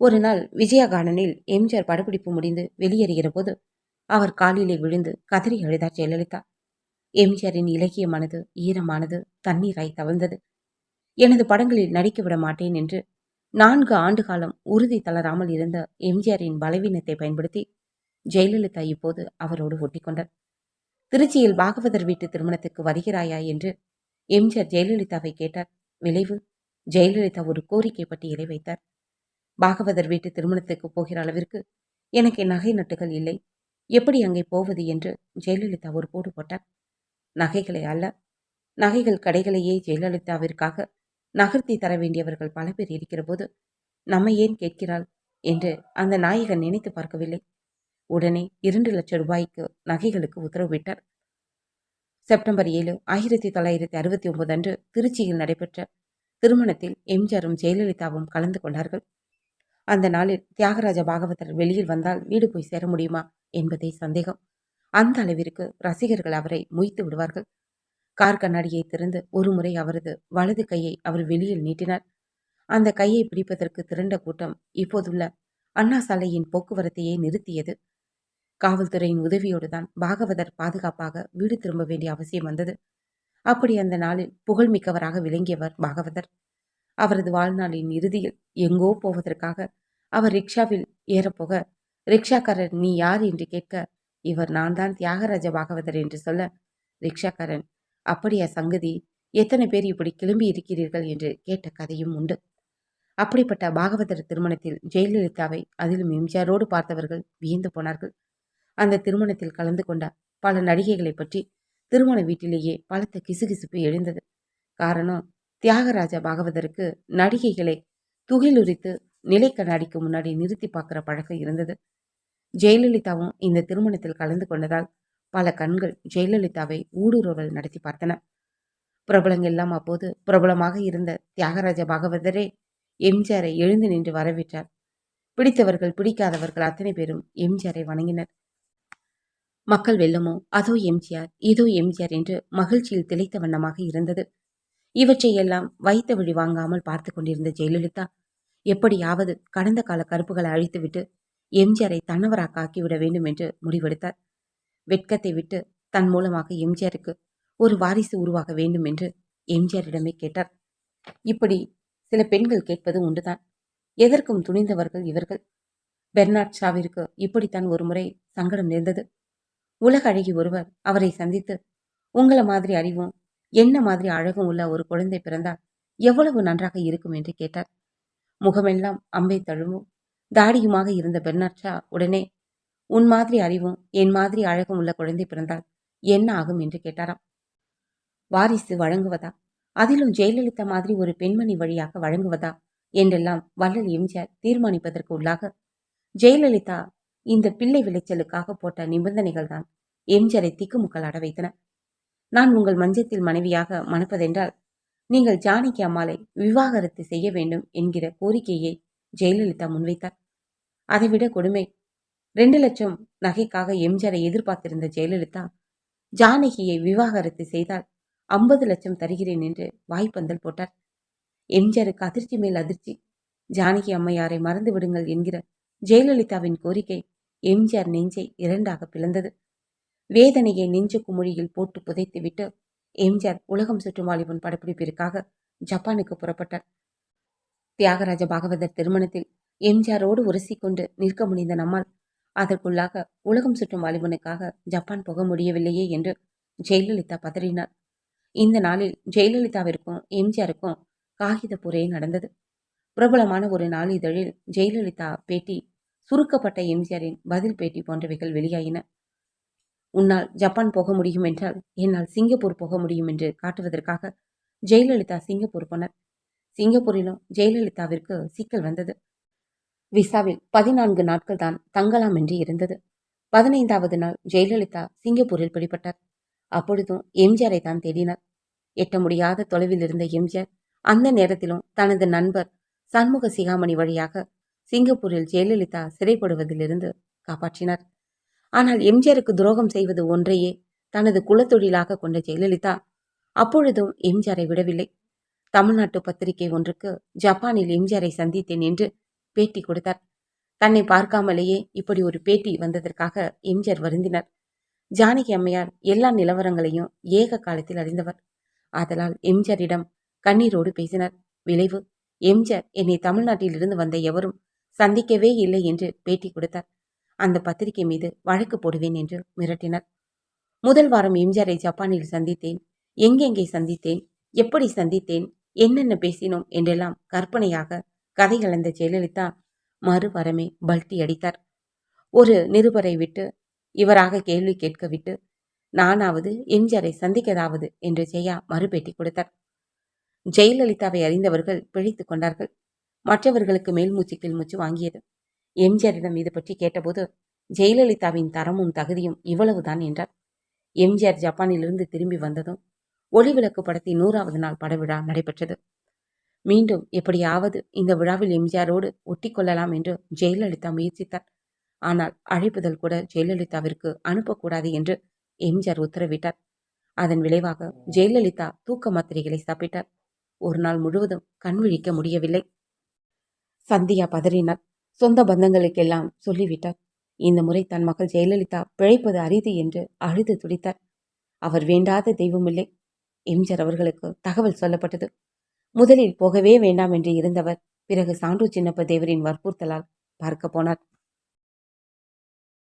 ஒரு நாள் விஜயகானனில் எம்ஜிஆர் படப்பிடிப்பு முடிந்து வெளியேறுகிற போது அவர் காலிலே விழுந்து கதறி அழுதார் ஜெயலலிதா. எம்ஜிஆரின் இலக்கியமானது ஈரமானது தண்ணீராய் தவழ்ந்தது. எனது படங்களில் நடிக்க விட மாட்டேன் என்று நான்கு ஆண்டு காலம் உறுதி தளராமல் இருந்த எம்ஜிஆரின் பலவீனத்தை பயன்படுத்தி ஜெயலலிதா இப்போது அவரோடு ஒட்டிக்கொண்டார். திருச்சியில் பாகவதர் வீட்டு திருமணத்துக்கு வருகிறாயா என்று எம்ஜிஆர் ஜெயலலிதாவை கேட்டார். விளைவு ஜெயலலிதா ஒரு கோரிக்கை பட்டியலை வைத்தார். பாகவதர் வீட்டு திருமணத்துக்கு போகிற அளவிற்கு எனக்கு நகை நட்டுகள் இல்லை. எப்படி அங்கே போவது என்று ஜெயலலிதா ஒரு போடு போட்டார் நகைகளை அல்ல நகைகள் கடைகளையே ஜெயலலிதாவிற்காக நகர்த்தி தர வேண்டியவர்கள் பல பேர் இருக்கிற போது நம்ம ஏன் கேட்கிறாள் என்று அந்த நாயகன் நினைத்து பார்க்கவில்லை. உடனே இரண்டு லட்சம் ரூபாய்க்கு நகைகளுக்கு உத்தரவிட்டார் செப்டம்பர் ஏழு ஆயிரத்தி தொள்ளாயிரத்தி அறுபத்தி ஒன்பது அன்று திருச்சியில் நடைபெற்ற திருமணத்தில் எம்ஜிஆரும் ஜெயலலிதாவும் கலந்து கொண்டார்கள். அந்த நாளில் தியாகராஜ பாகவதர் வெளியில் வந்தால் வீடு போய் சேர முடியுமா என்பதே சந்தேகம். அந்த அளவிற்கு ரசிகர்கள் அவரை முய்த்து விடுவார்கள். கார் கண்ணாடியை திறந்து ஒரு முறை அவரது வலது கையை அவர் வெளியில் நீட்டினார். அந்த கையை பிடிப்பதற்கு திரண்ட கூட்டம் இப்போதுள்ள அண்ணா சாலையின் போக்குவரத்தையே நிறுத்தியது. காவல்துறையின் உதவியோடு தான் பாகவதர் பாதுகாப்பாக வீடு திரும்ப வேண்டிய அவசியம் வந்தது. அப்படி அந்த நாளில் புகழ்மிக்கவராக விளங்கியவர் பாகவதர். அவரது வாழ்நாளின் இறுதியில் எங்கோ போவதற்காக அவர் ரிக்ஷாவில் ஏறப்போக ரிக்ஷாக்காரர் நீ யார்? என்று கேட்க இவர் நான் தான் தியாகராஜ பாகவதர் என்று சொல்ல ரிக்ஷாக்காரன் அப்படியா சங்கதி எத்தனை பேர் இப்படி கிளம்பி இருக்கிறீர்கள்? என்று கேட்ட கதையும் உண்டு. அப்படிப்பட்ட பாகவதர் திருமணத்தில் ஜெயலலிதாவை அதிலும் எம்ஜிஆரோடு பார்த்தவர்கள் வியந்து போனார்கள். அந்த திருமணத்தில் கலந்து கொண்ட பல நடிகைகளை பற்றி திருமண வீட்டிலேயே பலத்த கிசுகிசுப்பு எழுந்தது. காரணம் தியாகராஜ பாகவதருக்கு நடிகைகளை துகிலுரித்து நிலை கண்ணாடிக்கு முன்னாடி நிறுத்தி பார்க்குற பழக்கம் இருந்தது. ஜெயலலிதாவும் இந்த திருமணத்தில் கலந்து கொண்டதால் பல கண்கள் ஜெயலலிதாவை ஊடுருவல் நடத்தி பார்த்தன. பிரபலங்கள் எல்லாம் அப்போது பிரபலமாக இருந்த தியாகராஜ பாகவதரே எம்ஜிஆரை எழுந்து நின்று வரவேற்றார். பிடித்தவர்கள் பிடிக்காதவர்கள் அத்தனை பேரும் எம்ஜிஆரை வணங்கினர். மக்கள் வெல்லமோ அதோ எம்ஜிஆர் இதோ எம்ஜிஆர் என்று மகிழ்ச்சியில் திளைத்த வண்ணமாக இருந்தது. இவற்றையெல்லாம் வைத்த வழி வாங்காமல் பார்த்து கொண்டிருந்த ஜெயலலிதா எப்படியாவது கடந்த கால கருப்புகளை அழித்துவிட்டு எம்ஜிஆரை தன்னவராக்காக்கிவிட வேண்டும் என்று முடிவெடுத்தார். வெட்கத்தை விட்டு தன் மூலமாக எம்ஜிஆருக்கு ஒரு வாரிசு உருவாக வேண்டும் என்று எம்ஜிஆரிடமே கேட்டார். இப்படி சில பெண்கள் கேட்பது உண்டுதான். எதற்கும் துணிந்தவர்கள் இவர்கள். பெர்னாட் ஷாவிற்கு இப்படித்தான் ஒரு முறை சங்கடம் நேர்ந்தது. உலக அழகி ஒருவர் அவரை சந்தித்து உங்களை மாதிரி அறிவும் என்ன மாதிரி அழகும் உள்ள ஒரு குழந்தை பிறந்தால் எவ்வளவு நன்றாக இருக்கும் என்று கேட்டார். முகமெல்லாம் அம்பை தழுவும். தாடியுமாக இருந்த பெர்னாட்சா உடனே உன் மாதிரி அறிவும் என் மாதிரி அழகும் உள்ள குழந்தை பிறந்தால் என்ன ஆகும்? என்று கேட்டாராம். வாரிசு வழங்குவதா? அதிலும் ஜெயலலிதா மாதிரி ஒரு பெண்மணி வழியாக வழங்குவதா? என்றெல்லாம் வள்ளல் எம்ஜிஆர் தீர்மானிப்பதற்கு உள்ளாக ஜெயலலிதா இந்த பிள்ளை விளைச்சலுக்காக போட்ட நிபந்தனைகள் தான் எம்ஜிஆரை திக்குமுக்கள் அட வைத்தன. நான் உங்கள் மஞ்சத்தில் மனைவியாக மணப்பதென்றால் நீங்கள் ஜானகி அம்மாளை விவாகரத்து செய்ய வேண்டும் என்கிற கோரிக்கையை ஜெயலலிதா முன்வைத்தார். அதைவிட கொடுமை. ரெண்டு லட்சம் நகைக்காக எம்ஜிஆரை எதிர்பார்த்திருந்த ஜெயலலிதா ஜானகியை விவாகரத்து செய்தால் ஐம்பது லட்சம் தருகிறேன் என்று வாய்ப்பந்தல் போட்டார். எம்ஜிஆருக்கு அதிர்ச்சி மேல் அதிர்ச்சி. ஜானகி அம்மையாரை மறந்து விடுங்கள் என்கிற ஜெயலலிதாவின் கோரிக்கை எம்ஜிஆர் நெஞ்சை இரண்டாக பிளந்தது. வேதனையை நெஞ்சு குமிழியில் போட்டு புதைத்துவிட்டு எம்ஜிஆர் உலகம் சுற்றும் வாலிபன் படப்பிடிப்பிற்காக ஜப்பானுக்கு புறப்பட்டார். தியாகராஜ பாகவதர் திருமணத்தில் எம்ஜிஆரோடு உரசிக்கொண்டு நிற்க முடிந்த நம்மால் அதற்குள்ளாக உலகம் சுற்றும் வாலிபனுக்காக ஜப்பான் போக முடியவில்லையே என்று ஜெயலலிதா பதறினார். இந்த நாளில் ஜெயலலிதாவிற்கும் எம்ஜிஆருக்கும் காகித புரே நடந்தது. பிரபலமான ஒரு நாளிதழில் ஜெயலலிதா பேட்டி சுருக்கப்பட்ட எம்ஜிஆரின் பதில் பேட்டி போன்றவைகள் வெளியாயின. உன்னால் ஜப்பான் போக முடியும் என்றால் என்னால் சிங்கப்பூர் போக முடியும் என்று காட்டுவதற்காக ஜெயலலிதா சிங்கப்பூர் போனார். சிங்கப்பூரிலும் ஜெயலலிதாவிற்கு சிக்கல் வந்தது. விசாவில் பதினான்கு நாட்கள் தான் தங்கலாம் என்று இருந்தது. பதினைந்தாவது நாள் ஜெயலலிதா சிங்கப்பூரில் பிடிபட்டார். அப்பொழுதும் எம்ஜிஆரை தான் தேடினார். எட்ட முடியாத தொலைவில் இருந்த எம்ஜிஆர் அந்த நேரத்திலும் தனது நண்பர் சண்முக சிகாமணி வழியாக சிங்கப்பூரில் ஜெயலலிதா சிறைப்படுவதிலிருந்து காப்பாற்றினார். ஆனால் எம்ஜிஆருக்கு துரோகம் செய்வது ஒன்றையே தனது குலத்தொழிலாக கொண்ட ஜெயலலிதா அப்பொழுதும் எம்ஜிஆரை விடவில்லை. தமிழ்நாட்டு பத்திரிகை ஒன்றுக்கு ஜப்பானில் எம்ஜிஆரை சந்தித்தேன் என்று பேட்டி கொடுத்தார். தன்னை பார்க்காமலேயே இப்படி ஒரு பேட்டி வந்ததற்காக எம்ஜிஆர் வருந்தினார். ஜானகி அம்மையார் எல்லா நிலவரங்களையும் ஏக காலத்தில் அறிந்தவர். ஆதலால் எம்ஜிஆரிடம் கண்ணீரோடு பேசினார். விளைவு எம்ஜிஆர் என்னை தமிழ்நாட்டிலிருந்து வந்த எவரும் சந்திக்கவே இல்லை என்று பேட்டி கொடுத்தார். அந்த பத்திரிகை மீது வழக்கு போடுவேன் என்று மிரட்டினர். முதல் வாரம் எம்ஜிஆரை ஜப்பானில் சந்தித்தேன். எங்கெங்கே சந்தித்தேன்? எப்படி சந்தித்தேன்? என்னென்ன பேசினோம்? என்றெல்லாம் கற்பனையாக கதை கலந்த ஜெயலலிதா மறுவரமே பல்ட்டி அடித்தார். ஒரு நிருபரை விட்டு இவராக கேள்வி கேட்க விட்டு நானாவது எம்ஜிஆரை சந்திக்கதாவது என்று ஜெயா மறுபேட்டி கொடுத்தார். ஜெயலலிதாவை அறிந்தவர்கள் பிழைத்து கொண்டார்கள். மற்றவர்களுக்கு மேல் மூச்சு கீழ் மூச்சு வாங்கியது. எம்ஜிஆரிடம் இது பற்றி கேட்டபோது ஜெயலலிதாவின் தரமும் தகுதியும் இவ்வளவுதான் என்றார். எம்ஜிஆர் ஜப்பானிலிருந்து திரும்பி வந்ததும் ஒளிவிளக்கு படத்தின் நூறாவது நாள் படவிழா நடைபெற்றது. மீண்டும் எப்படியாவது இந்த விழாவில் எம்ஜிஆரோடு ஒட்டி கொள்ளலாம் என்று ஜெயலலிதா முயற்சித்தார். ஆனால் அழைப்புதல் கூட ஜெயலலிதாவிற்கு அனுப்பக்கூடாது என்று எம்ஜிஆர் உத்தரவிட்டார். அதன் விளைவாக ஜெயலலிதா தூக்க மாத்திரைகளை சாப்பிட்டார். ஒரு நாள் முழுவதும் கண் விழிக்க முடியவில்லை. சந்தியா பதறினார். சொந்த பந்தங்களுக்கெல்லாம் சொல்லிவிட்டார். இந்த முறை தன் மகள் ஜெயலலிதா பிழைப்பது அரிது என்று அழுது துடித்தார். அவர் வேண்டாத தெய்வமில்லை. எம்ஜிஆர் அவர்களுக்கு தகவல் சொல்லப்பட்டது. முதலில் போகவே வேண்டாம் என்று இருந்தவர் பிறகு சான்று சின்னப்ப தேவரின் வற்புறுத்தலால் பார்க்க போனார்.